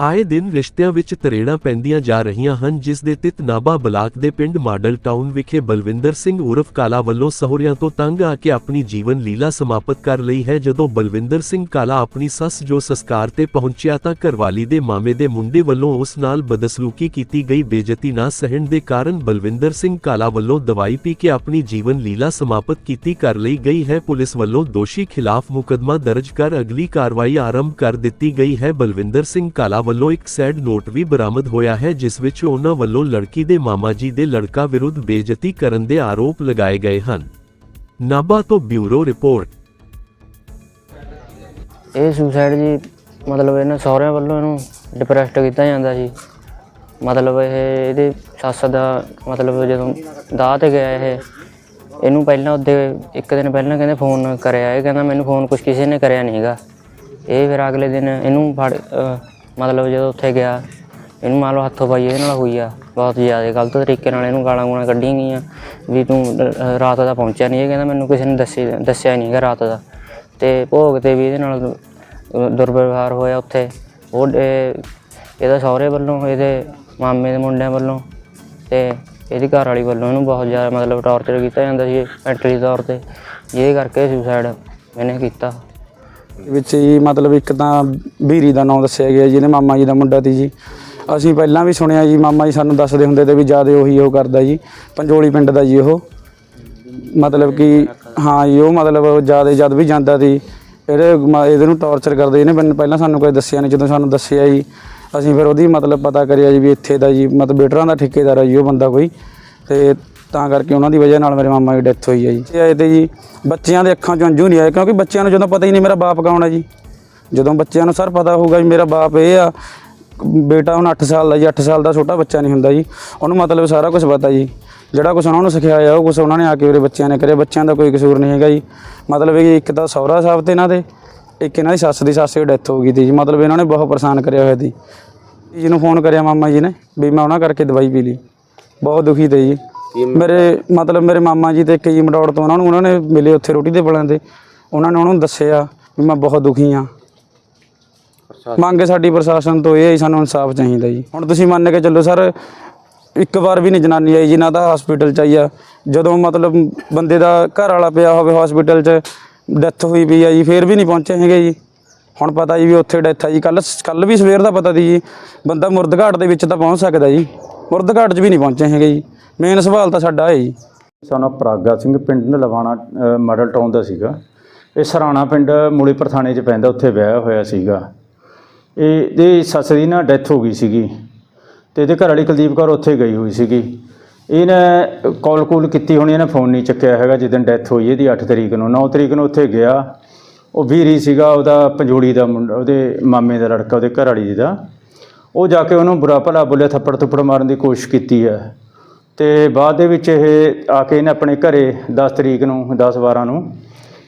ਆਏ ਦਿਨ ਰਿਸ਼ਤਿਆਂ ਵਿੱਚ ਤਰੇੜਾਂ ਪੈਂਦੀਆਂ ਜਾ ਰਹੀਆਂ ਹਨ, ਜਿਸ ਦੇ ਤਿਤ ਨਾਭਾ ਬਲਾਕ ਦੇ ਪਿੰਡ ਮਾਡਲ ਟਾਊਨ ਵਿਖੇ ਬਲਵਿੰਦਰ ਸਿੰਘ ਉਰਫ ਕਾਲਾ ਵੱਲੋਂ ਸਹੁਰਿਆਂ ਤੋਂ ਤੰਗ ਆ ਕੇ ਆਪਣੀ ਜੀਵਨ ਲੀਲਾ ਸਮਾਪਤ ਕਰ ਲਈ ਹੈ। ਜਦੋਂ ਬਲਵਿੰਦਰ ਸਿੰਘ ਕਾਲਾ ਆਪਣੀ ਸੱਸ ਜੋ ਸੰਸਕਾਰ ਤੇ ਪਹੁੰਚਿਆ ਤਾਂ ਘਰਵਾਲੀ ਦੇ ਮਾਮੇ ਦੇ ਮੁੰਡੇ ਵੱਲੋਂ ਉਸ ਨਾਲ ਬਦਸਲੂਕੀ ਕੀਤੀ ਗਈ। ਬੇਇੱਜ਼ਤੀ ਨਾ ਸਹਿਣ ਦੇ ਕਾਰਨ ਬਲਵਿੰਦਰ ਸਿੰਘ ਕਾਲਾ ਵੱਲੋਂ ਦਵਾਈ ਪੀ ਕੇ ਆਪਣੀ ਜੀਵਨ ਲੀਲਾ ਸਮਾਪਤ ਕੀਤੀ ਕਰ ਲਈ ਗਈ ਹੈ। ਪੁਲਿਸ ਵੱਲੋਂ ਦੋਸ਼ੀ ਖਿਲਾਫ ਮੁਕਦਮਾ ਦਰਜ ਕਰ ਅਗਲੀ ਕਾਰਵਾਈ ਆਰੰਭ ਕਰ ਦਿੱਤੀ ਗਈ ਹੈ। ਬਲਵਿੰਦਰ ਸਿੰਘ ਕਾਲਾ ਵੱਲੋਂ ਇੱਕ ਸੈਡ ਨੋਟ ਵੀ ਬਰਾਮਦ ਹੋਇਆ ਹੈ, ਜਿਸ ਵਿੱਚ ਉਹਨਾਂ ਵੱਲੋਂ ਲੜਕੀ ਦੇ ਮਾਮਾ ਜੀ ਦੇ ਲੜਕਾ ਵਿਰੁੱਧ ਬੇਇੱਜ਼ਤੀ ਕਰਨ ਦੇ ਆਰੋਪ ਲਗਾਏ ਗਏ ਹਨ। ਨਾਭਾ ਤੋਂ ਬਿਊਰੋ ਰਿਪੋਰਟ। ਇਹ ਸੁਸਾਈਡ ਜੀ, ਮਤਲਬ ਇਹਨਾਂ ਸਹੁਰਿਆਂ ਵੱਲੋਂ ਇਹਨੂੰ ਡਿਪਰੈਸਡ ਕੀਤਾ ਜਾਂਦਾ ਸੀ ਮਤਲਬ ਇਹ, ਇਹਦੇ ਸੱਸ ਦਾ ਮਤਲਬ ਜਦੋਂ ਦਾਹ ਤੇ ਗਿਆ ਇਹ, ਇਹਨੂੰ ਪਹਿਲਾਂ ਉਹਦੇ, ਇੱਕ ਦਿਨ ਪਹਿਲਾਂ ਕਹਿੰਦੇ ਫੋਨ ਕਰਿਆ। ਇਹ ਕਹਿੰਦਾ ਮੈਨੂੰ ਫੋਨ ਕੁਛ ਕਿਸੇ ਨੇ ਕਰਿਆ ਨਹੀਂ ਹੈਗਾ। ਇਹ ਫਿਰ ਅਗਲੇ ਦਿਨ ਇਹਨੂੰ ਫੜ ਮਤਲਬ ਜਦੋਂ ਉੱਥੇ ਗਿਆ ਇਹਨੂੰ ਮੰਨ ਲਓ ਹੱਥੋਂ ਪਾਈ ਇਹਦੇ ਨਾਲ ਹੋਈ ਆ। ਬਹੁਤ ਜ਼ਿਆਦਾ ਗਲਤ ਤਰੀਕੇ ਨਾਲ ਇਹਨੂੰ ਗਾਲਾਂ ਗੂਲਾਂ ਕੱਢੀਆਂ ਗਈਆਂ। ਵੀ ਤੂੰ ਅਹ, ਰਾਤ ਦਾ ਪਹੁੰਚਿਆ ਨਹੀਂ ਇਹ ਕਹਿੰਦਾ ਮੈਨੂੰ ਕਿਸੇ ਨੇ ਦੱਸੀ ਦੱਸਿਆ ਨਹੀਂ ਹੈਗਾ ਰਾਤ ਦਾ। ਤੇ ਭੋਗ ਤੇ ਵੀ ਇਹਦੇ ਨਾਲ ਅਹ, ਦੁਰਵਿਵਹਾਰ ਹੋਇਆ ਉੱਥੇ। ਉਹ ਇਹ- ਇਹਦਾ ਸਹੁਰੇ ਵੱਲੋਂ ਇਹਦੇ ਮਾਮੇ ਦੇ ਮੁੰਡਿਆਂ ਵੱਲੋਂ ਤੇ ਇਹਦੀ ਘਰ ਵਾਲੀ ਵੱਲੋਂ ਇਹਨੂੰ ਬਹੁਤ ਜ਼ਿਆਦਾ ਮਤਲਬ ਟੌਰਚਰ ਕੀਤਾ ਜਾਂਦਾ ਸੀ ਮੈਂਟਲੀ ਤੌਰ ਤੇ। ਜਿਹਦੇ ਕਰਕੇ ਸੁਸਾਈਡ ਇਹਨੇ ਕੀਤਾ। ਵਿੱਚ ਜੀ ਮਤਲਬ ਇੱਕ ਤਾਂ ਬੀਰੀ ਦਾ ਨਾਮ ਦੱਸਿਆ ਗਿਆ ਜਿਹਨੇ ਮਾਮਾ ਜੀ ਦਾ ਮੁੰਡਾ ਸੀ ਜੀ। ਅਸੀਂ ਪਹਿਲਾਂ ਵੀ ਸੁਣਿਆ ਜੀ, ਮਾਮਾ ਜੀ ਸਾਨੂੰ ਦੱਸਦੇ ਹੁੰਦੇ ਤੇ ਵੀ ਜ਼ਿਆਦਾ ਉਹੀ ਉਹ ਕਰਦਾ ਜੀ, ਪੰਜੋਲੀ ਪਿੰਡ ਦਾ ਜੀ ਉਹ। ਮਤਲਬ ਕਿ, ਹਾਂ ਜੀ, ਉਹ ਮਤਲਬ ਜ਼ਿਆਦਾ ਜਦ ਵੀ ਜਾਂਦਾ ਸੀ ਇਹਦੇ ਮ- ਇਹਦੇ ਨੂੰ ਟੌਰਚਰ ਕਰਦੇ, ਇਹਨੇ ਮੈਨੂੰ ਪਹਿਲਾਂ ਸਾਨੂੰ ਕੋਈ ਦੱਸਿਆ ਨਹੀਂ, ਜਦੋਂ ਸਾਨੂੰ ਦੱਸਿਆ ਜੀ, ਅਸੀਂ ਫਿਰ ਉਹਦੀ ਮਤਲਬ ਪਤਾ ਕਰਿਆ ਜੀ ਵੀ ਇੱਥੇ ਦਾ ਜੀ, ਮਤਲਬ ਬੇਟਰਾਂ ਦਾ ਠੇਕੇਦਾਰ ਹੈ ਜੀ ਉਹ ਬੰਦਾ ਕੋਈ। ਤੇ ਤਾਂ ਕਰਕੇ ਉਹਨਾਂ ਦੀ ਵਜ੍ਹਾ ਨਾਲ ਮੇਰੇ ਮਾਮਾ ਦੀ ਡੈਥ ਹੋਈ ਹੈ ਜੀ। ਇਹ ਆਏ ਤੇ ਜੀ, ਬੱਚਿਆਂ ਦੇ ਅੱਖਾਂ 'ਚੋਂ ਅੰਜੂ ਨਹੀਂ ਆਏ, ਕਿਉਂਕਿ ਬੱਚਿਆਂ ਨੂੰ ਜਦੋਂ ਪਤਾ ਹੀ ਨਹੀਂ ਮੇਰਾ ਬਾਪ ਕੌਣ ਹੈ ਜੀ। ਜਦੋਂ ਬੱਚਿਆਂ ਨੂੰ ਸਰ ਪਤਾ ਹੋਊਗਾ ਵੀ ਮੇਰਾ ਬਾਪ ਇਹ ਆ ਬੇਟਾ ਹੁਣ 8 ਸਾਲ ਦਾ ਜੀ 8 ਸਾਲ ਦਾ ਛੋਟਾ ਬੱਚਾ ਨਹੀਂ ਹੁੰਦਾ ਜੀ ਉਹਨੂੰ ਮਤਲਬ ਸਾਰਾ ਕੁਝ ਪਤਾ ਜੀ। ਜਿਹੜਾ ਕੁਝ ਉਹਨਾਂ ਨੂੰ ਸਿਖਾਇਆ ਉਹ ਕੁਝ ਉਹਨਾਂ ਨੇ ਆ ਕੇ ਮੇਰੇ ਬੱਚਿਆਂ ਨੇ ਕਰਿਆ ਬੱਚਿਆਂ ਦਾ ਕੋਈ ਕਸੂਰ ਨਹੀਂ ਹੈਗਾ ਜੀ। ਮਤਲਬ ਇਹ ਇੱਕ ਤਾਂ ਸਹੁਰਾ ਸਾਹਿਬ ਤੇ ਇਹਨਾਂ ਦੇ ਇੱਕ ਇਹਨਾਂ ਦੀ ਸੱਸ ਦੀ ਸੱਸ ਦੀ ਡੈਥ ਹੋ ਗਈ ਤੀ ਜੀ। ਮਤਲਬ ਇਹਨਾਂ ਨੇ ਬਹੁਤ ਪਰੇਸ਼ਾਨ ਕਰਿਆ ਹੋਇਆ ਸੀ ਜਿਹਨੂੰ ਫੋਨ ਕਰਿਆ ਮਾਮਾ ਜੀ ਨੇ ਵੀ ਮੈਂ ਉਹਨਾਂ ਕਰਕੇ ਦਵਾਈ ਪੀ ਲਈ। ਬਹੁਤ ਦੁਖੀ ਤੇ ਜੀ। ਮੇਰੇ ਮਤਲਬ ਮੇਰੇ ਮਾਮਾ ਜੀ ਤੇ ਇੱਕ ਜੀ ਮਟੌੜ ਤੋਂ ਉਹਨਾਂ ਨੂੰ ਉਹਨਾਂ ਨੇ ਮਿਲੇ ਉੱਥੇ ਰੋਟੀ ਦੇ ਬਲਾਂ ਦੇ। ਉਹਨਾਂ ਨੇ ਉਹਨਾਂ ਨੂੰ ਦੱਸਿਆ ਵੀ ਮੈਂ ਬਹੁਤ ਦੁਖੀ ਆ ਮੰਗ ਸਾਡੀ ਪ੍ਰਸ਼ਾਸਨ ਤੋਂ ਇਹ ਹੈ ਜੀ, ਸਾਨੂੰ ਇਨਸਾਫ ਚਾਹੀਦਾ ਜੀ। ਹੁਣ ਤੁਸੀਂ ਮੰਨ ਕੇ ਚੱਲੋ ਸਰ ਇੱਕ ਵਾਰ ਵੀ ਨਹੀਂ ਜਨਾਨੀ ਆਈ ਜੀ ਨਾ ਤਾਂ ਹਸਪੀਟਲ ਚ ਆਈ ਆ। ਜਦੋਂ ਮਤਲਬ ਬੰਦੇ ਦਾ ਘਰ ਵਾਲਾ ਪਿਆ ਹੋਵੇ ਹਸਪੀਟਲ ਚ ਡੈਥ ਹੋਈ ਪਈ ਆ ਜੀ ਫੇਰ ਵੀ ਨਹੀਂ ਪਹੁੰਚੇ ਹੈਗੇ ਜੀ। ਹੁਣ ਪਤਾ ਜੀ ਵੀ ਉੱਥੇ ਡੈਥ ਆ ਜੀ। ਕੱਲ ਕੱਲ ਵੀ ਸਵੇਰ ਦਾ ਪਤਾ ਦੀ ਜੀ। ਬੰਦਾ ਮੁਰਦਘਾਟ ਦੇ ਵਿੱਚ ਤਾਂ ਪਹੁੰਚ ਸਕਦਾ ਜੀ। ਮੁਰਦਘਾਟ 'ਚ ਵੀ ਨਹੀਂ ਪਹੁੰਚੇ ਹੈਗੇ ਜੀ। ਮੇਨ ਸਵਾਲ ਤਾਂ ਸਾਡਾ ਹੈ ਜੀ। ਸਾਨਾ ਪ੍ਰਾਗਾ ਸਿੰਘ ਪਿੰਡ ਲਵਾਣਾ ਅ, ਮਾਡਲ ਟਾਊਨ ਦਾ ਸੀਗਾ। ਇਹ ਸਰਾਣਾ ਪਿੰਡ ਮੂਲੀਪੁਰ ਥਾਣੇ 'ਚ ਪੈਂਦਾ ਉੱਥੇ ਵਿਆਹ ਹੋਇਆ ਸੀਗਾ। ਇਹ ਇਹਦੀ ਸੱਸ ਦੀ ਨਾ ਡੈਥ ਹੋ ਗਈ ਸੀਗੀ ਤੇ ਇਹਦੇ ਘਰ ਵਾਲੀ ਕੁਲਦੀਪ ਕੌਰ ਉੱਥੇ ਗਈ ਹੋਈ ਸੀਗੀ। ਇਹਨੇ ਕਾਲ ਕੂਲ ਕੀਤੀ, ਹੋਣੀ ਇਹਨੇ ਫੋਨ ਨਹੀਂ ਚੱਕਿਆ ਹੈਗਾ, ਜਿੱਦਣ ਡੈਥ ਹੋਈ ਇਹਦੀ 8 ਤਰੀਕ ਨੂੰ। 9 ਤਰੀਕ ਨੂੰ ਉੱਥੇ ਗਿਆ। ਉਹ ਵੀਰੀ ਸੀਗਾ, ਉਹਦਾ ਪੰਜੋੜੀ ਦਾ ਮੁੰਡਾ, ਉਹਦੇ ਮਾਮੇ ਦਾ ਲੜਕਾ, ਉਹਦੇ ਘਰ ਵਾਲੀ ਜੀ ਦਾ। ਉਹ ਜਾ ਕੇ ਉਹਨੂੰ ਬੁਰਾ ਭਲਾ ਬੋਲਿਆ, ਥੱਪੜ ਥੁੱਪੜ ਮਾਰਨ ਦੀ ਕੋਸ਼ਿਸ਼ ਕੀਤੀ ਹੈ। ਤੇ ਬਾਅਦ ਦੇ ਵਿੱਚ ਇਹ ਆ ਕੇ ਇਹਨੇ ਆਪਣੇ ਘਰੇ 10 ਤਰੀਕ ਨੂੰ 10 12 ਨੂੰ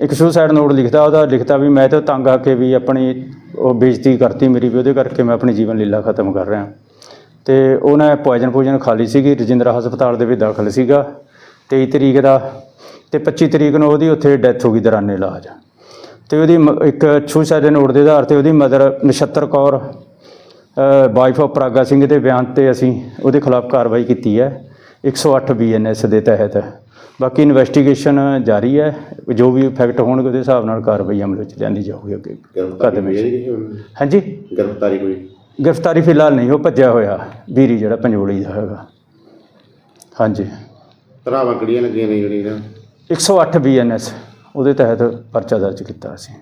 ਇੱਕ ਸੁਸਾਈਡ ਨੋਟ ਲਿਖਦਾ, ਉਹਦਾ ਲਿਖਦਾ ਵੀ ਮੈਂ ਤਾਂ ਤੰਗ ਆ ਕੇ ਵੀ ਆਪਣੀ ਉਹ ਬੇਇੱਜ਼ਤੀ ਕਰਤੀ ਮੇਰੀ ਵੀ, ਉਹਦੇ ਕਰਕੇ ਮੈਂ ਆਪਣੀ ਜੀਵਨ ਲੀਲਾ ਖਤਮ ਕਰ ਰਿਹਾ। ਤੇ ਉਹਨੇ ਪੋਇਜ਼ਨ ਪੋਇਜ਼ਨ ਖਾ ਲਈ ਸੀਗੀ, ਰਜਿੰਦਰਾ ਹਸਪਤਾਲ ਦੇ ਵਿੱਚ ਦਾਖਲ ਸੀਗਾ। 23 ਤਰੀਕ ਦਾ, ਤੇ 25 ਤਰੀਕ ਨੂੰ ਉਹਦੀ ਉੱਥੇ ਡੈਥ ਹੋ ਗਈ, ਦੌਰਾਨੇ ਇਲਾਜ। ਤੇ ਉਹਦੀ ਮ- ਇੱਕ ਸੁਸਾਈਡ ਨੋਟ ਦੇ ਆਧਾਰ ਤੇ ਉਹਦੀ mother Nachhattar Kaur wife of Praga Singh ਦੇ ਬਿਆਨ ਤੇ ਅਸੀਂ ਉਹਦੇ ਖਿਲਾਫ ਕਾਰਵਾਈ ਕੀਤੀ ਹੈ। 108 ਬੀਐਨਐਸ ਦੇ ਤਹਿਤ। ਬਾਕੀ ਇਨਵੈਸਟੀਗੇਸ਼ਨ ਜਾਰੀ ਹੈ ਜੋ ਵੀ ਫੈਕਟ ਹੋਣਗੇ ਉਹਦੇ ਹਿਸਾਬ ਨਾਲ ਕਾਰਵਾਈ ਅਮਲ ਵਿੱਚ ਲਿਆਂਦੀ ਜਾਊਗੀ ਅੱਗੇ। ਕਦਮ ਹਾਂਜੀ? ਗ੍ਰਿਫਤਾਰੀ ਕੋਈ? ਗ੍ਰਿਫਤਾਰੀ ਫਿਲਹਾਲ ਨਹੀਂ ਉਹ ਭੱਜਿਆ ਹੋਇਆ ਵੀਰੀ ਜਿਹੜਾ ਪੰਜੋਲੀ ਦਾ ਹੈਗਾ। ਹਾਂਜੀ। ਧਰਾਵਾਂ ਕਿਹੜੀਆਂ ਲੱਗੀਆਂ ਨੇ ਜਿਹੜੀਆਂ? 108 ਬੀਐਨਐਸ ਉਹਦੇ ਤਹਿਤ ਪਰਚਾ ਦਰਜ ਕੀਤਾ ਅਸੀਂ।